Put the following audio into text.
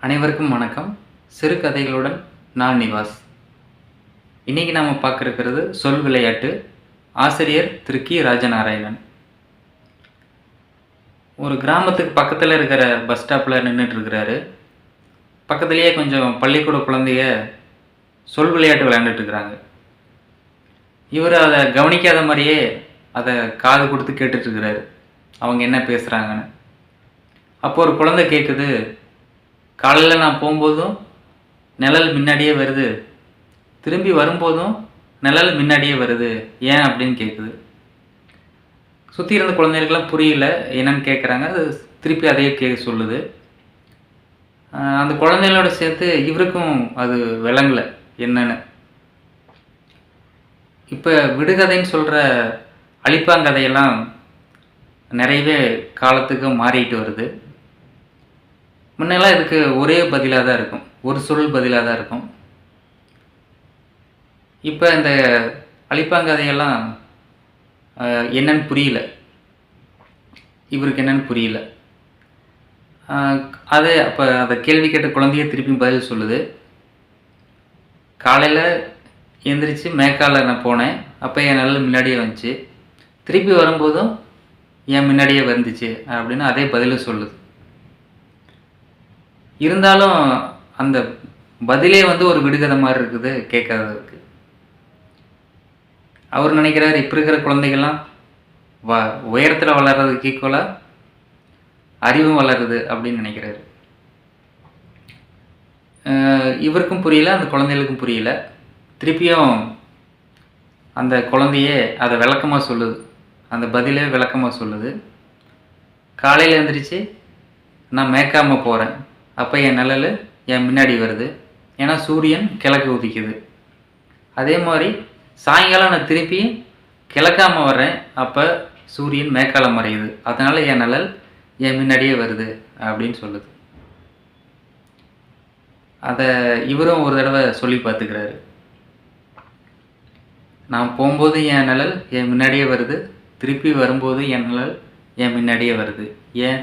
அனைவருக்கும் வணக்கம். சிறுகதைகளுடன் நான் நிவாஸ். இன்னைக்கு நாம் பார்க்குறது சொல் விளையாட்டு ஆசிரியர் திரு. கி. ராஜநாராயணன். ஒரு கிராமத்துக்கு பக்கத்தில் இருக்கிற பஸ் ஸ்டாப்பில் நின்றுட்டுருக்கிறாரு பக்கத்துலேயே கொஞ்சம் பள்ளிக்கூட குழந்தைய சொல் விளையாட்டு விளையாண்டுட்டுருக்குறாங்க இவர் அதை கவனிக்காத மாதிரியே அதை காது கொடுத்து கேட்டுட்ருக்கிறாரு. அவங்க என்ன பேசுகிறாங்கன்னு அப்போ ஒரு குழந்தை கேட்குது காலையில் நான் போகும்போதும் நிழல் முன்னாடியே வருது. திரும்பி வரும்போதும் நிழல் முன்னாடியே வருது. ஏன் அப்படின்னு கேட்குது சுற்றி இருந்த குழந்தைகளுக்கெல்லாம் புரியல. என்னன்னு கேட்குறாங்க அது திருப்பி அதையே கே சொல்லுது. அந்த குழந்தைகளோட சேர்த்து இவருக்கும் அது விளங்கலை என்னன்னு. இப்போ விடுகதைன்னு சொல்கிற அழிப்பாங்கதையெல்லாம் நிறையவே காலத்துக்கு மாறிட்டு வருது. முன்னெல்லாம் இதுக்கு ஒரே பதிலாக தான் இருக்கும். ஒரு சொல் பதிலாக தான் இருக்கும். இப்போ இந்த அழிப்பாங்கதையெல்லாம் என்னன்னு புரியல. இவருக்கு என்னன்னு புரியல. அதே அது அப்போ அதை கேள்வி கேட்ட குழந்தைய திருப்பி பதில் சொல்லுது. காலையில் எந்திரிச்சு மேக்கால நான் போனேன். அப்போ என் நல்ல முன்னாடியே வந்துச்சு. திருப்பி வரும்போதும் என் முன்னாடியே வந்துச்சு அப்படின்னு அதே பதில் சொல்லுது. இருந்தாலும் அந்த பதிலே வந்து ஒரு விடுகதை மாதிரி இருக்குது கேட்காததுக்கு அவர் நினைக்கிறார் இப்போ இருக்கிற குழந்தைகள்லாம் வ உயரத்தில் வளர்றதுக்கு ஈக்குவலாக அறிவும் வளருது அப்படின்னு நினைக்கிறாரு. இவருக்கும் புரியல அந்த குழந்தைகளுக்கும் புரியல. திருப்பியும் அந்த குழந்தையே அதை விளக்கமாக சொல்லுது. அந்த பதிலே விளக்கமாக சொல்லுது. காலையில் எழுந்திரிச்சு நான் மேய்க்காமல் போகிறேன் அப்போ என் நிழல் என் முன்னாடி வருது. ஏன்னா சூரியன் கிழக்கு உதிக்குது. அதே மாதிரி சாயங்காலம் நான் திருப்பி கிழக்காமல் வர்றேன். அப்போ சூரியன் மேற்காலம் மறையுது. அதனால் என் நிழல் என் முன்னாடியே வருது அப்படின்னு சொல்லுது. அதை இவரும் ஒரு தடவை சொல்லி பார்த்துக்கிறாரு. நான் போகும்போது என் நிழல் என் முன்னாடியே வருது. திருப்பி வரும்போது என் நிழல் என் முன்னாடியே வருது. ஏன்?